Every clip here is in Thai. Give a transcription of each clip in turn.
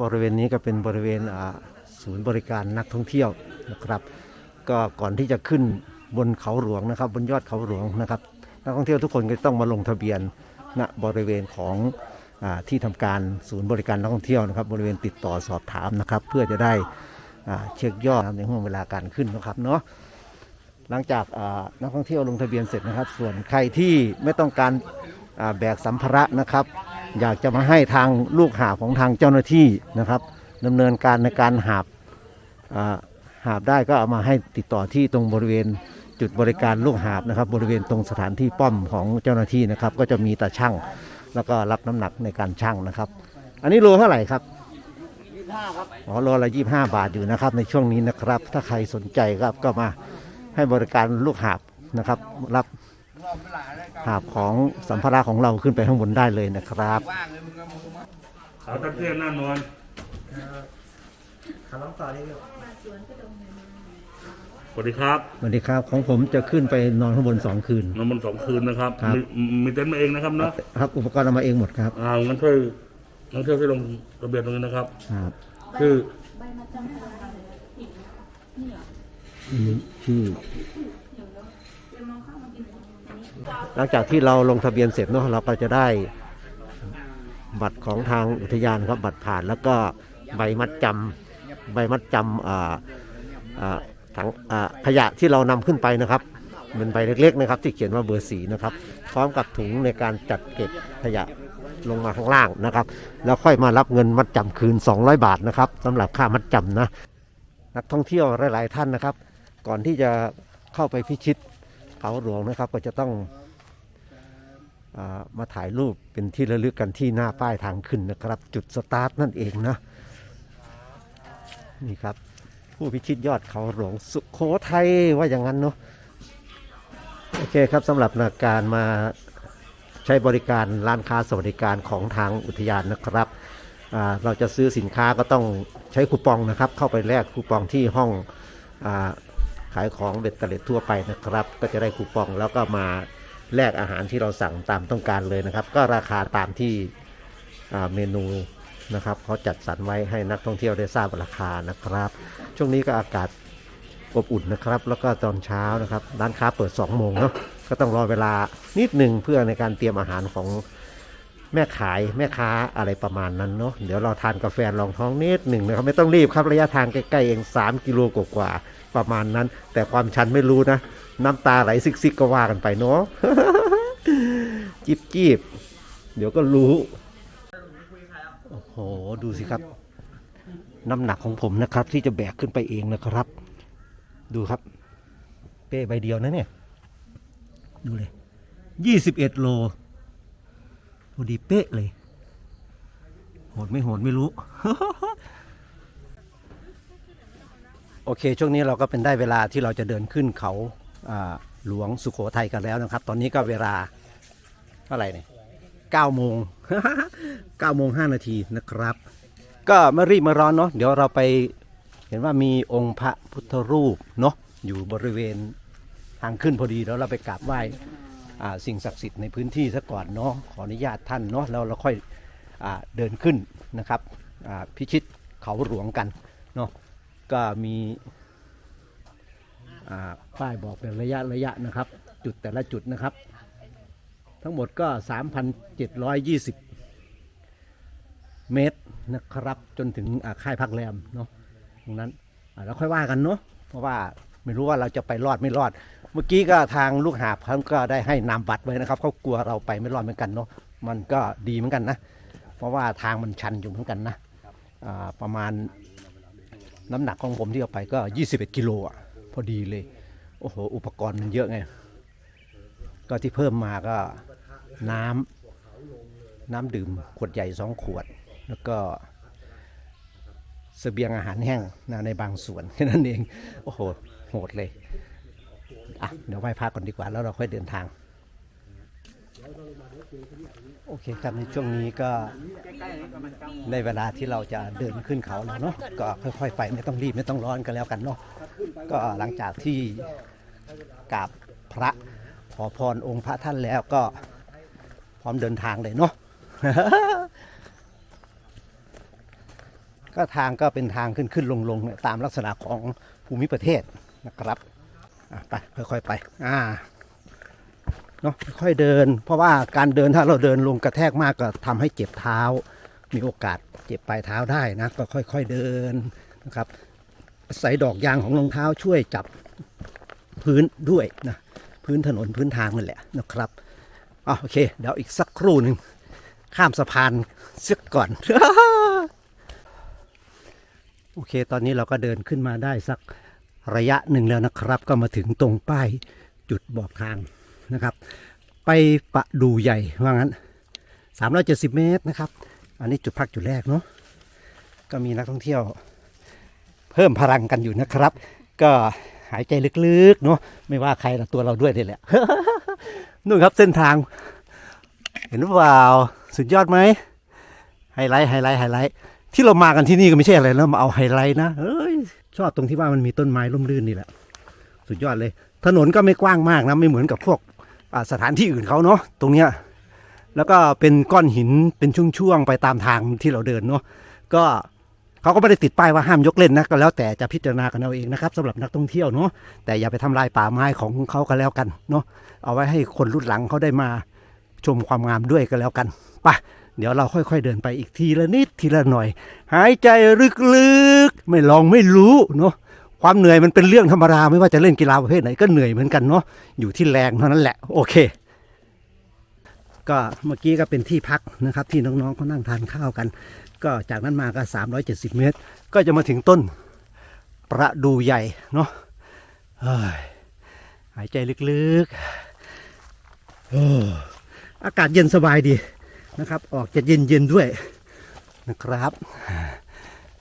บริเวณนี้ก็เป็นบริเวณศูนย์บริการนักท่องเที่ยวนะครับ ก็ก่อนที่จะขึ้นบนเขาหลวงนะครับ บนยอดเขาหลวงนะครับ นักท่องเที่ยวทุกคนก็ต้องมาลงทะเบียนณบริเวณของอที่ทำการศูนย์บริการนักท่องเที่ยวนะครับ บริเวณติดต่อสอบถามนะครับ เพื่อจะได้เช็คยอดในห่วงเวลาการขึ้นนะครับเนาะหลังจากนักท่องเที่ยวลงทะเบียนเสร็จนะครับ ส่วนใครที่ไม่ต้องการแบกสัมภาระนะครับ อยากจะมาให้ทางลูกหาบของทางเจ้าหน้าที่นะครับดำเนินการในการหาบอ่าหาบได้ก็เอามาให้ติดต่อที่ตรงบริเวณจุดบริการลูกหาบนะครับ บริเวณตรงสถานที่ป้อมของเจ้าหน้าที่นะครับ ก็จะมีตาช่างแล้วก็รับน้ำหนักในการช่างนะครับ อันนี้โลเท่าไหร่ครับอ๋อโลละยี่ห้าบาทอยู่นะครับ ในช่วงนี้นะครับ ถ้าใครสนใจครับก็มาให้บริการลูกหาบนะครับ รับ หาบของสัมภาระของเราขึ้นไปข้างบนได้เลยนะครับขาวตะเกียบหน้านอนคำร้องต่อได้ครับสวัสดีครับสวัสดีครับ ของผมจะขึ้นไปนอนข้างบนสองคืนนอนมันสองคืนนะครับครับมีมีเต็นท์มาเองนะครับเนาะครับอุปกรณ์เอามาเองหมดครับอ่างั้นช่วยนักเที่ยวที่ลงทะเบียนตรงนี้นะครับครับชื่ออืมชื่อ หลังจากที่เราลงทะเบียนเสร็จเนาะเราก็จะได้บัตรของทางอุทยานครับบัตรผ่านแล้วก็ใบมัดจำใบมัดจำอ่าอ่าถังอ่าขยะที่เรานำขึ้นไปนะครับเป็นใบเล็กๆนะครับ ที่เขียนว่าเบอร์สีนะครับ พร้อมกับถุงในการจัดเก็บขยะลงมาข้างล่างนะครับ แล้วค่อยมารับเงินมัดจำคืน 200 บาทนะครับสำหรับค่ามัดจำนะนักท่องเที่ยวหลายๆท่านนะครับ ก่อนที่จะเข้าไปพิชิต เขาหลวงนะครับก็จะต้องอมาถ่ายรูปเป็นที่ระลึกกันที่หน้าป้ายทางขึ้นนะครับ จุดสตาร์ทนั่นเองนะนี่ครับ ผู้พิชิตยอดเขาหลวงสุโขทัยว่าอย่างนั้นเนาะโอเคครับสำหรับนาการมาใช้บริการร้านค้าสวัสดิการของทางอุทยานนะครับ เราจะซื้อสินค้าก็ต้องใช้คูปองนะครับ เข้าไปแลกคูปองที่ห้องอา ขายของเบ็ดเตล็ดทั่วไปนะครับ ก็จะได้คูปองแล้วก็มาแลกอาหารที่เราสั่งตามต้องการเลยนะครับ ก็ราคาตามที่เมนูนะครับเขาจัดสรรไว้ให้นักท่องเที่ยวได้ทราบราคานะครับ ช่วงนี้ก็อากาศอบอุ่นนะครับ แล้วก็ตอนเช้านะครับร้านค้าเปิด 2 โมงเนาะก็ต้องรอเวลานิดหนึ่งเพื่อในการเตรียมอาหารของแม่ขายแม่ค้าอะไรประมาณนั้นเนาะเดี๋ยวเราทานกาแฟลองท้องนิดหนึ่งนะครับ ไม่ต้องรีบครับระยะทางใกล้ๆเอง 3 กิโลกว่าๆ ประมาณนั้น แต่ความชันไม่รู้นะ น้ำตาไหลซิกๆก็ว่ากันไปเนาะจิบจีบเดี๋ยวก็รู้โอ้โหดูสิครับ น้ำหนักของผมนะครับ ที่จะแบกขึ้นไปเองนะครับ ดูครับ เป้ใบเดียวนะเนี่ย ดูเลย21โลพอดีเป๊ะเลยโหดไม่โหดไม่รู้ โอเค ช่วงนี้เราก็เป็นได้เวลาที่เราจะเดินขึ้นเขาหลวงสุโขทัยกันแล้วนะครับ ตอนนี้ก็เวลาเท่าไหร่เนี่ยเก้าโมงเก้าโมงห้านาทีนะครับ ก็ไม่รีบมาร้อนเนาะเดี๋ยวเราไปเห็นว่ามีองค์พระพุทธรูปเนาะอยู่บริเวณทางขึ้นพอดีแล้วเราไปกราบไหว้สิ่งศักดิ์สิทธิ์ในพื้นที่ซะก่อนเนาะขออนุญาตท่านเนาะแล้วเราค่อยอเดินขึ้นนะครับพิชิตเขาหลวงกันเนาะ ก็มีป้ายบอกเป็นระยะระยะนะครับ จุดแต่ละจุดนะครับ ทั้งหมดก็ 3,720 เมตรนะครับ จนถึงค่ายพักแรมเนาะตรงนั้นอ่าแล้วค่อยว่ากันเนาะเพราะว่าไม่รู้ว่าเราจะไปรอดไม่รอด เมื่อกี้ก็ทางลูกหาบเขาก็ได้ให้นามบัตรไว้นะครับเขากลัวเราไปไม่รอดเหมือนกันเนาะมันก็ดีเหมือนกันนะ เพราะว่าทางมันชันอยู่เหมือนกันนะประมาณ น้ำหนักของผมที่เอาไปก็ 21 กิโลอะพอดีเลย โอ้โห อุปกรณ์มันเยอะไง ก็ที่เพิ่มมาก็น้ำน้ำดื่มขวดใหญ่สองขวด แล้วก็เสบียงอาหารแห้งนะในบางส่วนแค่นั้นเอง โอ้โห โหดเลย อะ เดี๋ยวไหว้พระก่อนดีกว่า แล้วเราค่อยเดินทาง โอเคครับในช่วงนี้ก็ในเวลาที่เราจะเดินขึ้นเขาแล้วเนาะก็ค่อยๆไปไม่ต้องรีบไม่ต้องร้อนกันแล้วกันเนาะก็หลังจากที่กราบพระขอพรองค์พระท่านแล้วก็พร้อมเดินทางเลยเนาะก็ทางก็เป็นทางขึ้นขึ้นลงลงเนี่ยตามลักษณะของภูมิประเทศนะครับไปค่อยๆไป อ่า เนาะค่อยเดิน เพราะว่าการเดินถ้าเราเดินลงกระแทกมากก็ทำให้เจ็บเท้า มีโอกาสเจ็บปลายเท้าได้นะ ก็ค่อย ๆเดินนะครับใส่ดอกยางของรองเท้าช่วยจับพื้นด้วยนะพื้นถนนพื้นทางนั่นแหละนะครับอะโอเค เดี๋ยวอีกสักครู่หนึ่งข้ามสะพานเสียก่อน โอเค ตอนนี้เราก็เดินขึ้นมาได้สักระยะหนึ่งแล้วนะครับ ก็มาถึงตรงป้ายจุดบอกทาง นะครับ ไปปะดูใหญ่ว่างั้น370 เมตรนะครับ อันนี้จุดพักจุดแรกเนาะก็มีนักท่องเที่ยว เพิ่มพลังกันอยู่นะครับ ก็หายใจลึกๆเนาะไม่ว่าใครละตัวเราด้วยนี่แหละนู่นครับเส้นทาง เห็นหรือเปล่าสุดยอดไหมไฮไลท์ไฮไลท์ไฮไลท์ที่เรามากันที่นี่ก็ไม่ใช่อะไรนะมาเอาไฮไลท์นะเอ้ยชอบตรงที่ว่ามันมีต้นไม้ร่มรื่นนี่แหละ สุดยอดเลย ถนนก็ไม่กว้างมากนะไม่เหมือนกับพวก สถานที่อื่นเขาเนาะตรงเนี้ยแล้วก็เป็นก้อนหินเป็นช่วงๆไปตามทางที่เราเดินเนาะก็เขาก็ไม่ได้ติดป้ายว่าห้ามยกเล่นนะก็แล้วแต่จะพิจารณากันเอาเองนะครับสำหรับนักท่องเที่ยวเนาะแต่อย่าไปทำลายป่าไม้ของเขากันแล้วกันเนาะเอาไว้ให้คนรุ่นหลังเขาได้มาชมความงามด้วยกันแล้วกันไปเดี๋ยวเราค่อย ๆ เดินไปอีกทีละนิดทีละหน่อย หายใจลึกๆ ไม่ลองไม่รู้เนาะ ความเหนื่อยมันเป็นเรื่องธรรมดาไม่ว่าจะเล่นกีฬาประเภทไหนก็เหนื่อยเหมือนกันเนาะอยู่ที่แรงเท่านั้นแหละ โอเค ก็เมื่อกี้ก็เป็นที่พักนะครับ ที่น้องๆเขานั่งทานข้าวกัน ก็จากนั้นมาก็ 370 เมตร ก็จะมาถึงต้นประดูใหญ่เนาะหายใจลึกๆอากาศเย็นสบายดีนะครับ ออกจะเย็นๆด้วยนะครับ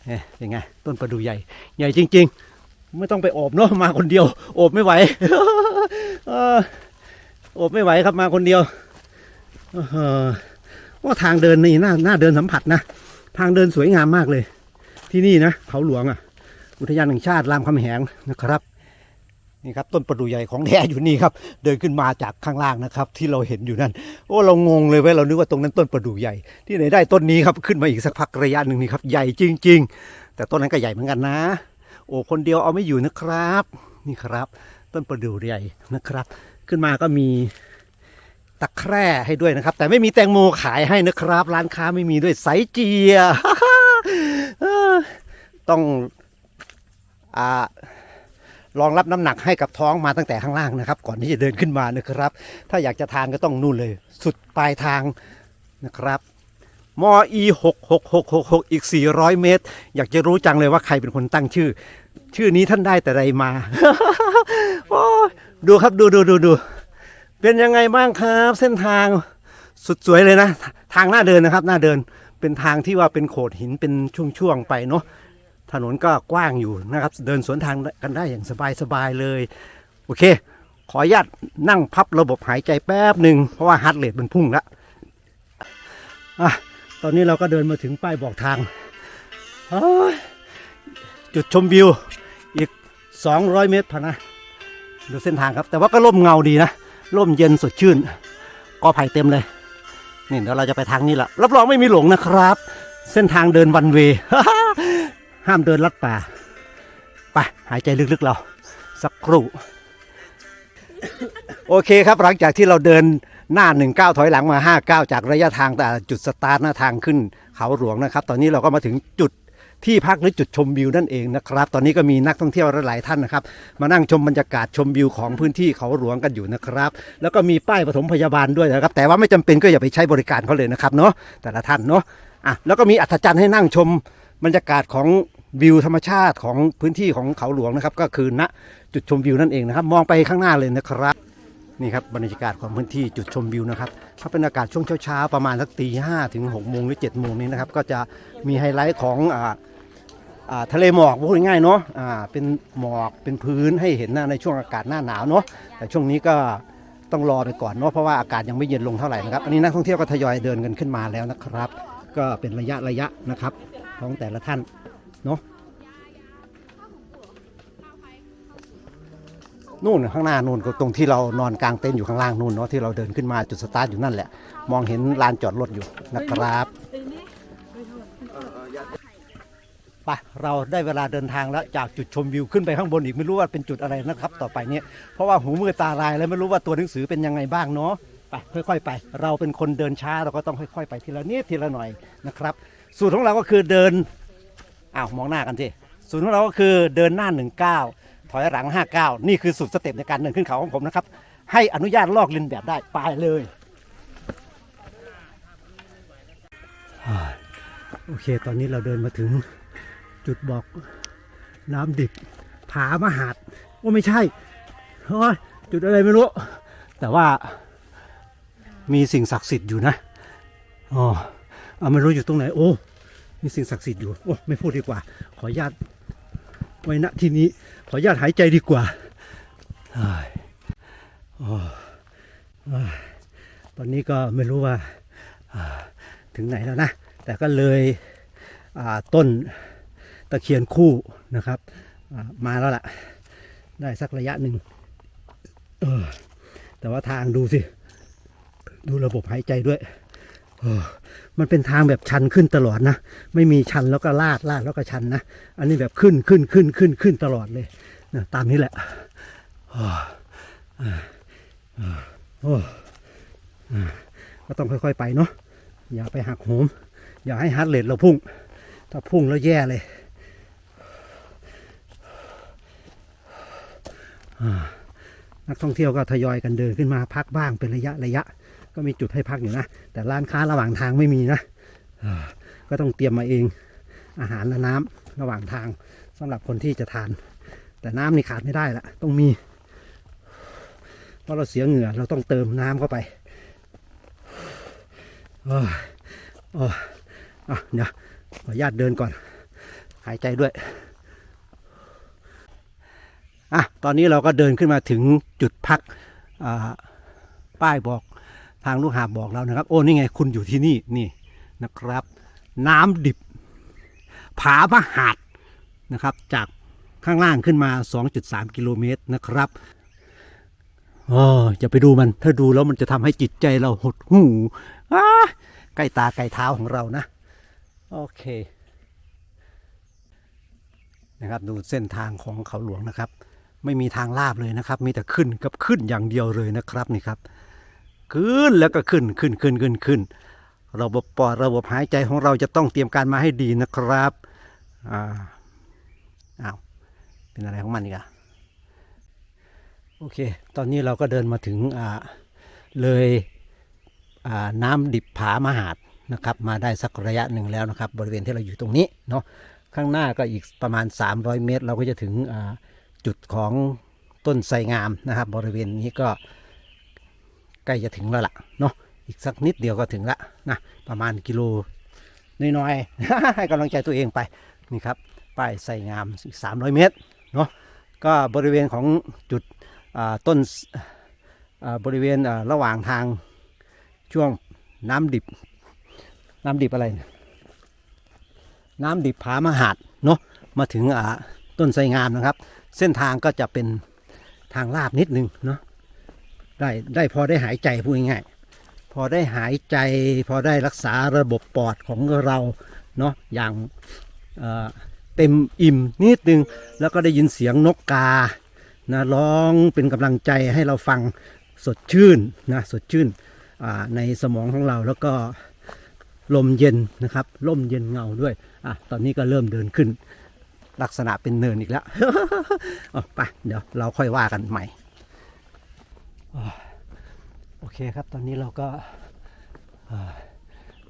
เนี่ยเป็นไงต้นประดูใหญ่ใหญ่จริง ๆ ไม่ต้องไปโอบเนาะมาคนเดียว โอบไม่ไหวออโอบไม่ไหวครับมาคนเดียวว่าทางเดินนี่น่าน่าเดินสัมผัสนะทางเดินสวยงามมากเลย ที่นี่นะเขาหลวงอะ อุทยานแห่งชาติรามคำแหงนะครับนี่ครับต้นประดู่ใหญ่ของแท้อยู่นี่ครับ เดินขึ้นมาจากข้างล่างนะครับ ที่เราเห็นอยู่นั่นโอ้เรางงเลยเว้ยเรานึกว่าตรงนั้นต้นประดู่ใหญ่ ที่ไหนได้ต้นนี้ครับขึ้นมาอีกสักพักระยะหนึ่งนี่ครับใหญ่จริง ๆ แต่ต้นนั้นก็ใหญ่เหมือนกันนะ โอ้คนเดียวเอาไม่อยู่นะครับ นี่ครับ ต้นประดู่ใหญ่นะครับ ขึ้นมาก็มีตะแคร่ให้ด้วยนะครับ แต่ไม่มีแตงโมขายให้นะครับ ร้านค้าไม่มีด้วยไซเจียต้องอรองรับน้ำหนักให้กับท้องมาตั้งแต่ข้างล่างนะครับ ก่อนที่จะเดินขึ้นมานะครับ ถ้าอยากจะทานก็ต้องนู่นเลย สุดปลายทางนะครับ มอีหกหกหกหกหกอีก400เมตร อยากจะรู้จังเลยว่าใครเป็นคนตั้งชื่อ ชื่อนี้ท่านได้แต่ใดมาดูครับดูดูดูดูเป็นยังไงบ้างครับ เส้นทางสุดสวยเลยนะ ทางหน้าเดินนะครับ หน้าเดินเป็นทางที่ว่าเป็นโขดหินเป็นช่วงๆไปเนาะถนนก็กว้างอยู่นะครับ เดินสวนทางกันได้อย่างสบายๆเลย โอเค ขออนุญาตนั่งพับระบบหายใจแป๊บหนึ่งเพราะว่าฮาร์ดเรทมันพุ่งละอะ ตอนนี้เราก็เดินมาถึงป้ายบอกทาง จุดชมวิวอีก 200 เมตรพะนะ ดูเส้นทางครับ แต่ว่าก็ร่มเงาดีนะ ร่มเย็นสดชื่น กอไผ่เต็มเลย นี่เดี๋ยวเราจะไปทางนี้ละรับรองไม่มีหลงนะครับ เส้นทางเดินวันเว ห้ามเดินลัดป่า ไป หายใจลึกๆเรา สักครู่ โอเคครับหลังจากที่เราเดิน หน้าหนึ่งก้าวถอยหลังมาห้าก้าวจากระยะทางแต่จุดสตาร์ทหน้าทางขึ้นเขาหลวงนะครับ ตอนนี้เราก็มาถึงจุดที่พักหรือจุดชมวิวนั่นเองนะครับ ตอนนี้ก็มีนักท่องเที่ยวหลายท่านนะครับ มานั่งชมบรรยากาศชมวิวของพื้นที่เขาหลวงกันอยู่นะครับ แล้วก็มีป้ายปฐมพยาบาลด้วยนะครับ แต่ว่าไม่จำเป็นก็อย่าไปใช้บริการเขาเลยนะครับเนาะแต่ละท่านเนาะอะแล้วก็มีอัศจรรย์ให้นั่งชมบรรยากาศของวิวธรรมชาติของพื้นที่ของเขาหลวงนะครับ ก็คือณจุดชมวิวนั่นเองนะครับ มองไปข้างหน้าเลยนะครับ นี่ครับบรรยากาศของพื้นที่จุดชมวิวนะครับถ้าเป็นอากาศช่วงเช้าๆประมาณสักตีห้าถึงหกโมงหรือเจ็ดโมงนี้นะครับก็จะมีไฮไลท์ของอ่าทะเลหมอกพูดง่ายๆเนาะเป็นหมอกเป็นพื้นให้เห็นนะในช่วงอากาศหน้าหนาวเนาะแต่ช่วงนี้ก็ต้องรอไปก่อนเนาะเพราะว่าอากาศยังไม่เย็นลงเท่าไหร่นะครับอันนี้นักท่องเที่ยวก็ทยอยเดินกันขึ้นมาแล้วนะครับ ก็เป็นระยะระยะนะครับของแต่ละท่านเนาะ นู่นข้างหน้านู่นก็ตรงที่เรานอนกลางเต็นท์อยู่ข้างล่างนู่นเนาะที่เราเดินขึ้นมาจุดสตาร์ทอยู่นั่นแหละ มองเห็นลานจอดรถอยู่นะครับไปเราได้เวลาเดินทางแล้วจากจุดชมวิวขึ้นไปข้างบนอีกไม่รู้ว่าเป็นจุดอะไรนะครับ ต่อไปเนี่ยเพราะว่าหูมือตาลายแล้วไม่รู้ว่าตัวหนังสือเป็นยังไงบ้างเนาะไปค่อยๆไป เราเป็นคนเดินช้าเราก็ต้องค่อยๆ ไปทีละนิดทีละหน่อยนะครับ สูตรของเราก็คือเดินอ้าวมองหน้ากันทีสูตรของเราก็คือเดินหน้าหนึ่งก้า ถอยหลังห้าก้านี่คือสูตรสเต็ปในการเดินขึ้นเขาของผมนะครับ ให้อนุญาตลอกเลียนแบบได้ไปเลย โอเค ตอนนี้เราเดินมาถึงจุดบอกน้ำดิบผามหาดว่าไม่ใช่โอ้ยจุดอะไรไม่รู้ แต่ว่ามีสิ่งศักดิ์สิทธิ์อยู่นะอ๋อเอาไม่รู้อยู่ตรงไหน โอ้ มีสิ่งศักดิ์สิทธิ์อยู่ โอ้ ไม่พูดดีกว่า ขออนุญาตไว้ณที่นี้ ขออนุญาตหายใจดีกว่าเฮ้ยโอ้เอ้ยตอนนี้ก็ไม่รู้ว่าอ่าถึงไหนแล้วนะ แต่ก็เลยอ่าต้นตะเคียนคู่นะครับอ่ามาแล้วล่ะ ได้สักระยะหนึ่งเออแต่ว่าทางดูสิ ดูระบบหายใจด้วยเออ มันเป็นทางแบบชันขึ้นตลอดนะ ไม่มีชันแล้วก็ลาดลาดแล้วก็ชันนะ อันนี้แบบขึ้นขึ้นขึ้นขึ้นขึ้นตลอดเลยนะตามนี้แหละโอ้ก็ต้องค่อยๆไปเนาะอย่าไปหักโหม อย่าให้ฮาร์ดเรทเราพุ่ง ถ้าพุ่งแล้วแย่เลยนักท่องเที่ยวก็ทยอยกันเดินขึ้นมาพักบ้างเป็นระยะระยะ ก็มีจุดให้พักอยู่นะ แต่ร้านค้าระหว่างทางไม่มีนะก็ต้องเตรียมมาเองอาหารและน้ำระหว่างทางสำหรับคนที่จะทาน แต่น้ำนี่ขาดไม่ได้ละต้องมี เพราะเราเสียเหงื่อเราต้องเติมน้ำเข้าไปโอ้โอ้อะเดี๋ยวขออนุญาตเดินก่อน หายใจด้วยอะตอนนี้เราก็เดินขึ้นมาถึงจุดพักป้ายบอกางลูกหาบบอกเรานะครับ โอ้นี่ไงคุณอยู่ที่นี่นี่นะครับ น้ำดิบ ผามหาดนะครับ จากข้างล่างขึ้นมา 2.3 กิโลเมตรนะครับอ๋ออย่าไปดูมัน ถ้าดูแล้วมันจะทำให้จิตใจเราหดหู่อ้าใกล้ตาใกล้เท้าของเรานะ โอเค นะครับดูเส้นทางของเขาหลวงนะครับ ไม่มีทางลาบเลยนะครับ มีแต่ขึ้นกับขึ้นอย่างเดียวเลยนะครับนี่ครับ ขึ้นแล้วก็ขึ้นขึ้นขึ้นขึ้นขึ้นระบบปอดระบบหายใจของเราจะต้องเตรียมการมาให้ดีนะครับอ่าอ้าวเป็นอะไรของมันอีกอะโอเค ตอนนี้เราก็เดินมาถึงอ่าเลยอ่าน้ำดิบผามหาดนะครับ มาได้สักระยะหนึ่งแล้วนะครับ บริเวณที่เราอยู่ตรงนี้เนาะข้างหน้าก็อีกประมาณ 300 เมตร เราก็จะถึงจุดของต้นไทรงามนะครับ บริเวณนี้ก็ ใกล้จะถึงแล้วล่ะเนาะอีกสักนิดเดียวก็ถึงละนะประมาณกิโลน้อยๆให้กำลังใจตัวเองไปนี่ครับป้ายใส่งามอีก300 เมตรเนาะก็บริเวณของจุดต้นบริเวณระหว่างทางช่วงน้ำดิบ น้ำดิบอะไร น้ำดิบผามหาดเนาะมาถึงอ่าต้นไทรงามนะครับ เส้นทางก็จะเป็นทางลาบนิดนึงเนาะ ได้ได้พอได้หายใจพูดง่ายๆพอได้หายใจ พอได้รักษาระบบปอดของเราเนาะอย่างเเต็มอิ่มนิดนึง แล้วก็ได้ยินเสียงนกกานะร้องเป็นกำลังใจให้เราฟังสดชื่นนะสดชื่นในสมองของเราแล้วก็ลมเย็นนะครับลมเย็นเงาด้วยอะตอนนี้ก็เริ่มเดินขึ้น ลักษณะเป็นเนินอีกแล้วไปเดี๋ยวเราค่อยว่ากันใหม่ โอเคครับตอนนี้เราก็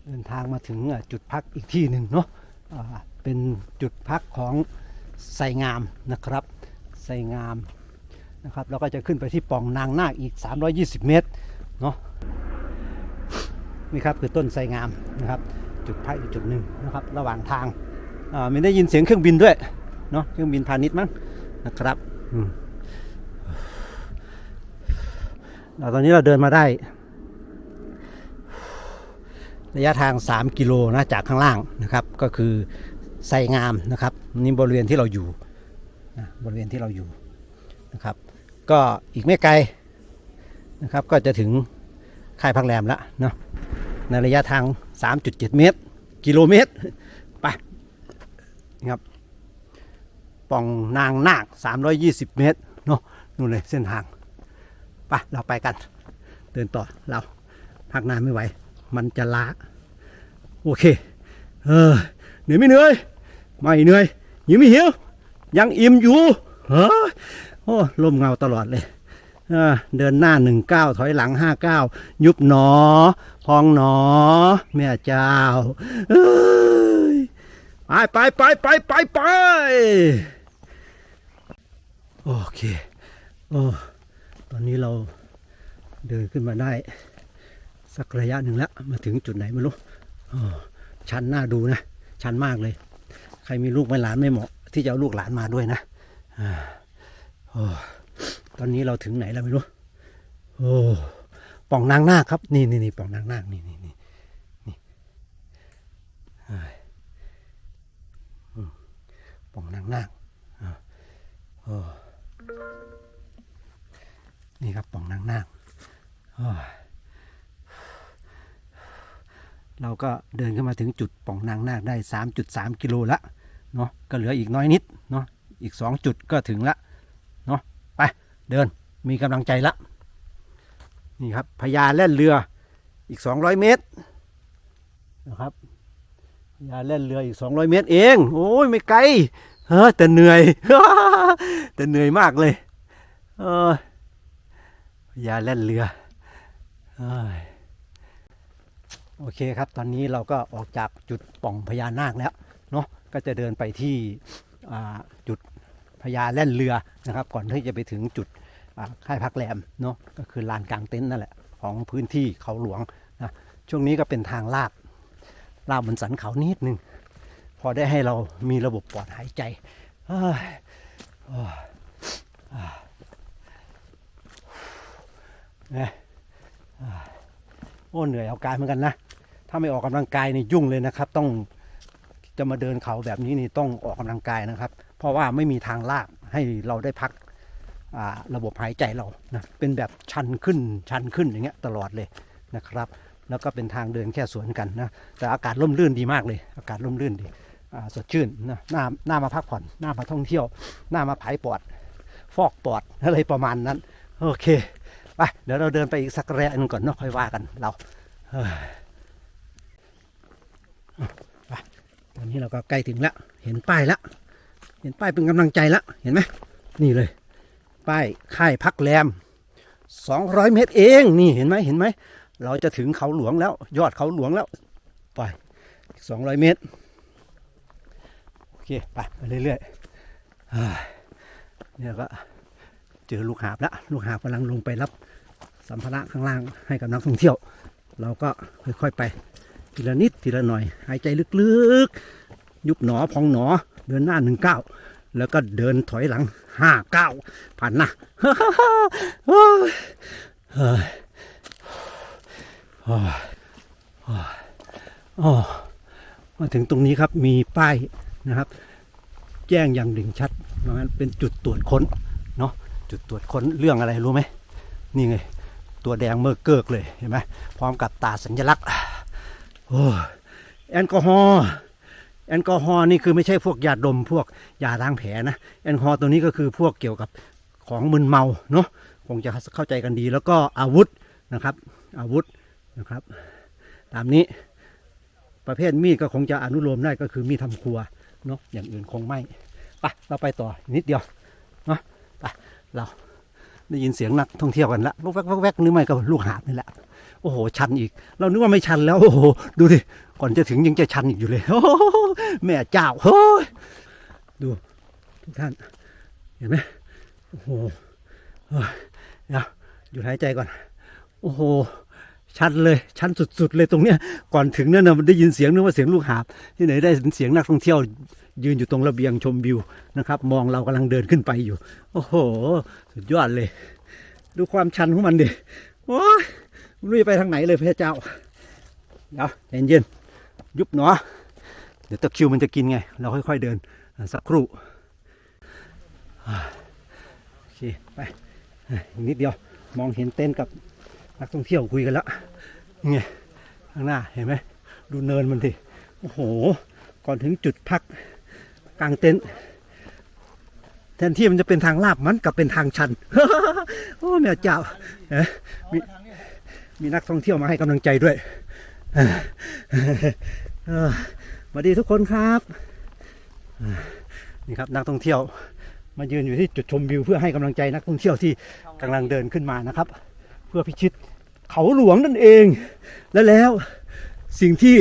เดินทางมาถึงจุดพักอีกที่หนึ่งเนาะเป็นจุดพักของไสงามนะครับไสงามนะครับเราก็จะขึ้นไปที่ป่องนางนาคอีก 320 เมตรเนาะนี่ครับคือต้นไสงามนะครับจุดพักอีกจุดหนึ่งนะครับระหว่างทางอ่ามีได้ยินเสียงเครื่องบินด้วยเนาะเครื่องบินพาณิชย์มั้งนะครับอืม เรา ตอนนี้เราเดินมาได้ ระยะทาง 3 กิโลนะจากข้างล่างนะครับ ก็คือไซงามนะครับนี่บริเวณที่เราอยู่นะบริเวณที่เราอยู่นะครับ ก็อีกไม่ไกลนะครับ ก็จะถึงค่ายพักแรมแล้วเนาะในระยะทาง 3.7 เมตร กิโลเมตรไปนะครับป่องนางนาค320 เมตรเนาะนู่นเลยเส้นทาง ไปเราไปกัน เดินต่อเราพักนานไม่ไหว มันจะล้า โอเค เออเหนื่อยไม่เหนื่อยไม่เหนื่อยหิวไม่หิวยังอิ่มอยู่เฮ้ยโอ้ลมเงาตลอดเลยเดินหน้าหนึ่งเก้าถอยหลังห้าเก้ายุบหนอ พองหนอ แม่เจ้าไปไปไปไปไปไปโอเคโอ้ ตอนนี้เราเดินขึ้นมาได้ สักระยะหนึ่งแล้วมาถึงจุดไหนไม่รู้อ้ชันน่าดูนะ ชันมากเลย ใครมีลูกไม่หลานไม่เหมาะ ที่จะเอาลูกหลานมาด้วยนะอาโอ้ตอนนี้เราถึงไหนแล้วไม่รู้ โอ้ป่องนางนาคครับ นี่นี่นี่ป่องนางนาคนี่นี่นี่นี่ป่องนางนาคอ่าโอ้ นี่ครับป่องนางนาคโอ้ยเราก็เดินขึ้นมาถึงจุดป่องนางนาคได้ 3.3 กิโลละเนาะก็เหลืออีกน้อยนิดเนาะอีกสองจุดก็ถึงละเนาะไปเดินมีกำลังใจละนี่ครับพญาแล่นเรืออีก 200 เมตรนะครับพญาแล่นเรืออีก 200 เมตรเอง โอ้ยไม่ไกลเฮ้อแต่เหนื่อยแต่เหนื่อยมากเลยเออ พญาแล่นเรือโอเคครับ ตอนนี้เราก็ออกจากจุดป่องพญานาคแล้วเนาะก็จะเดินไปที่จุดพญาแล่นเรือนะครับ ก่อนที่จะไปถึงจุดค่ายพักแรมเนาะก็คือลานกลางเต็นท์นั่นแหละของพื้นที่เขาหลวงนะช่วงนี้ก็เป็นทางลาดลาดบนสันเขานิดนึง พอได้ให้เรามีระบบปอดหายใจเอ้ยโอ้ยอ่าเนี่ยอ่าโอ้เหนื่อยเอากายเหมือนกันนะ ถ้าไม่ออกกำลังกายนี่ยุ่งเลยนะครับ ต้องจะมาเดินเขาแบบนี้นี่ต้องออกกำลังกายนะครับ เพราะว่าไม่มีทางลาดให้เราได้พักระบบหายใจเรานะเป็นแบบชันขึ้นชันขึ้นอย่างเงี้ยตลอดเลยนะครับ แล้วก็เป็นทางเดินแค่สวนกันนะแต่อากาศร่มรื่นดีมากเลย อากาศร่มรื่นดีสดชื่นนะหน้าหน้ามาพักผ่อนหน้ามาท่องเที่ยว หน้ามาผายปอด ฟอกปอดอะไรประมาณนั้น โอเค ไปเดี๋ยวเราเดินไปอีกสักระยะหนึงก่อนเนาะค่อยว่ากันเราเฮ้ยตอนนี้เราก็ใกล้ถึงแล้วเห็นป้ายแล้วเห็นป้ายเป็นกำลังใจแล้วเห็นไหมนี่เลย ป้ายค่ายพักแรม 200 เมตรเองนี่เห็นไหมเห็นไหมเราจะถึงเขาหลวงแล้ว ยอดเขาหลวงแล้วไปอีก200เมตรโอเคไปไปเรื่อยๆอ่เนี่ยก็เจอลูกหาบแล้วลูกหาบกำลังลงไปรับ สัมภาระข้างล่างให้กับนักท่องเที่ยว เราก็ค่อยๆไป ทีละนิดทีละหน่อย หายใจลึกๆ ยุบหนอพองหนอ เดินหน้าหนึ่งเก้าแล้วก็เดินถอยหลังห้าเก้าผ่านน้าเฮ้ยเฮ้ยโอ้ยโอ้ยโอ้ยมาถึงตรงนี้ครับมีป้ายนะครับ แจ้งอย่างเด่งชัดว่ามันเป็นจุดตรวจค้นเนาะจุดตรวจค้นเรื่องอะไรรู้ไหมนี่ไง ตัวแดงเมื่อเกิกเลยเห็นไหมพร้อมกับตาสัญลักษณ์โอ้ยแอลกอฮอล์แอลกอฮอล์นี่คือไม่ใช่พวกยาดมพวกยาล้างแผลนะแอลกอฮอล์ตัวนี้ก็คือพวกเกี่ยวกับของมึนเมาเนาะคงจะเข้าใจกันดีแล้วก็อาวุธนะครับ อาวุธนะครับ ตามนี้ประเภทมีดก็คงจะอนุโลมได้ก็คือมีดทำครัวเนาะอย่างอื่นคงไม่ไปเราไปต่อนิดเดียวเนาะไปเรา ได้ยินเสียงนักท่องเที่ยวกันละแวกแวกแวกนึกไม่ก็ลูกหาบนี่แหละโอ้โห ชันอีก เรานึกว่าไม่ชันแล้ว โอ้โห ดูดิ ก่อนจะถึงยังจะชันอีกอยู่เลย โอ้โหแม่เจ้าโอ้ยดูทุกท่าน เห็นไหมโอ้โหเฮ้ยเดี๋ยวหยุดหายใจก่อน โอ้โห ชันเลย ชันสุดๆเลยตรงเนี้ย ก่อนถึงเนั่นนะมันได้ยินเสียงนึกว่าเสียงลูกหาบ ที่ไหนได้เสียงนักท่องเที่ยว ยืนอยู่ตรงระเบียงชมวิวนะครับ มองเรากำลังเดินขึ้นไปอยู่ โอ้โห สุดยอดเลย ดูความชันของมันดิโอ้ยไม่ไปทางไหนเลยพระเจ้า เดี๋ยวเย็นๆยุบหนอเดี๋ยวตะคิวมันจะกินไง เราค่อย ๆเดินสักครู่โอเคไปอีกนิดเดียวมองเห็นเต้นกับนักท่องเที่ยวคุยกันแล้วไงข้างหน้าเห็นไหมดูเนินมันดิโอ้โห ก่อนถึงจุดพัก กลางเต็นท์แทนที่มันจะเป็นทางลาบมันกลับเป็นทางชันโอ้แม่เจ้ามีมีนักท่องเที่ยวมาให้กำลังใจด้วยสวัสดีทุกคนครับนี่ครับนักท่องเที่ยวมายืนอยู่ที่จุดชมวิวเพื่อให้กำลังใจนักท่องเที่ยวที่กำลังเดินขึ้นมานะครับ เพื่อพิชิตเขาหลวงนั่นเอง และแล้วสิ่งที่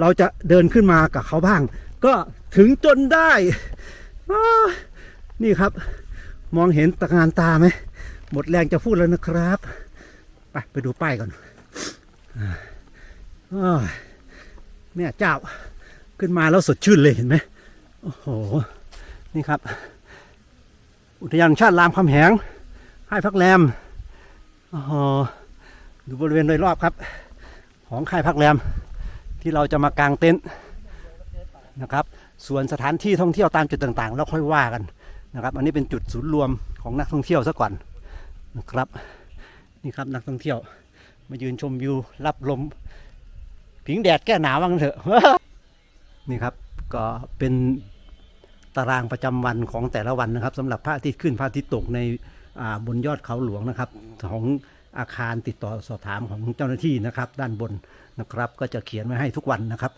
เราจะเดินขึ้นมากับเขาบ้าง ก็ถึงจนได้ นี่ครับ มองเห็นตะการตาไหม หมดแรงจะพูดแล้วนะครับ ไปไปดูป้ายก่อนแม่เจ้าขึ้นมาแล้วสดชื่นเลยเห็นไหมโอ้โห นี่ครับ อุทยานชาติรามคำแหงค่ายพักแรมอ๋อดูบริเวณโดยรอบครับ ของค่ายพักแรมที่เราจะมากางเต็นท์ นะครับส่วนสถานที่ท่องเที่ยวตามจุดต่างๆ แล้วค่อยว่ากันนะครับ อันนี้เป็นจุดศูนย์รวมของนักท่องเที่ยวซะก่อนนะครับนี่ครับนักท่องเที่ยว มายืนชมวิวรับลม ผิงแดดแก้หนาวว่างเถอะนี่ครับก็เป็นตารางประจำวันของแต่ละวันนะครับสำหรับพระอาทิตย์ขึ้นพระอาทิตย์ตกในบนยอดเขาหลวงนะครับ ของอาคารติดต่อสอบถามของเจ้าหน้าที่นะครับ ด้านบนนะครับ ก็จะเขียนไว้ให้ทุกวันนะครับ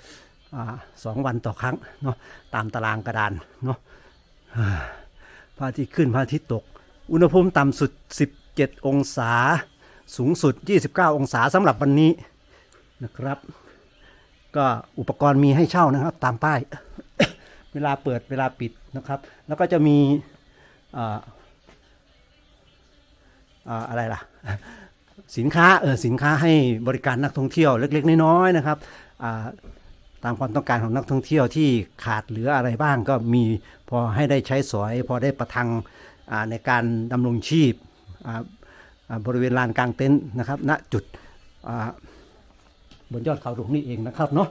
สองวันต่อครั้งเนาะตามตารางกระดานเนาะอ่าพระอาทิตย์ขึ้นพระอาทิตย์ตก อุณหภูมิต่ำสุด 17 องศาสูงสุด 29 องศาสำหรับวันนี้นะครับ ก็อุปกรณ์มีให้เช่านะครับ ตามป้าย เวลาเปิดเวลาปิดนะครับ แล้วก็จะมีอ่าอ่าอะไรล่ะ สินค้าเออสินค้าให้บริการนักท่องเที่ยวเล็ก ๆ น้อยๆนะครับอ่า ตามความต้องการของนักท่องเที่ยวที่ขาดเหลืออะไรบ้างก็มีพอให้ได้ใช้สอย พอได้ประทังในการดำรงชีพบริเวณลานกลางเต็นท์นะครับณจุดบนยอดเขาหลวงนี่เองนะครับเนาะ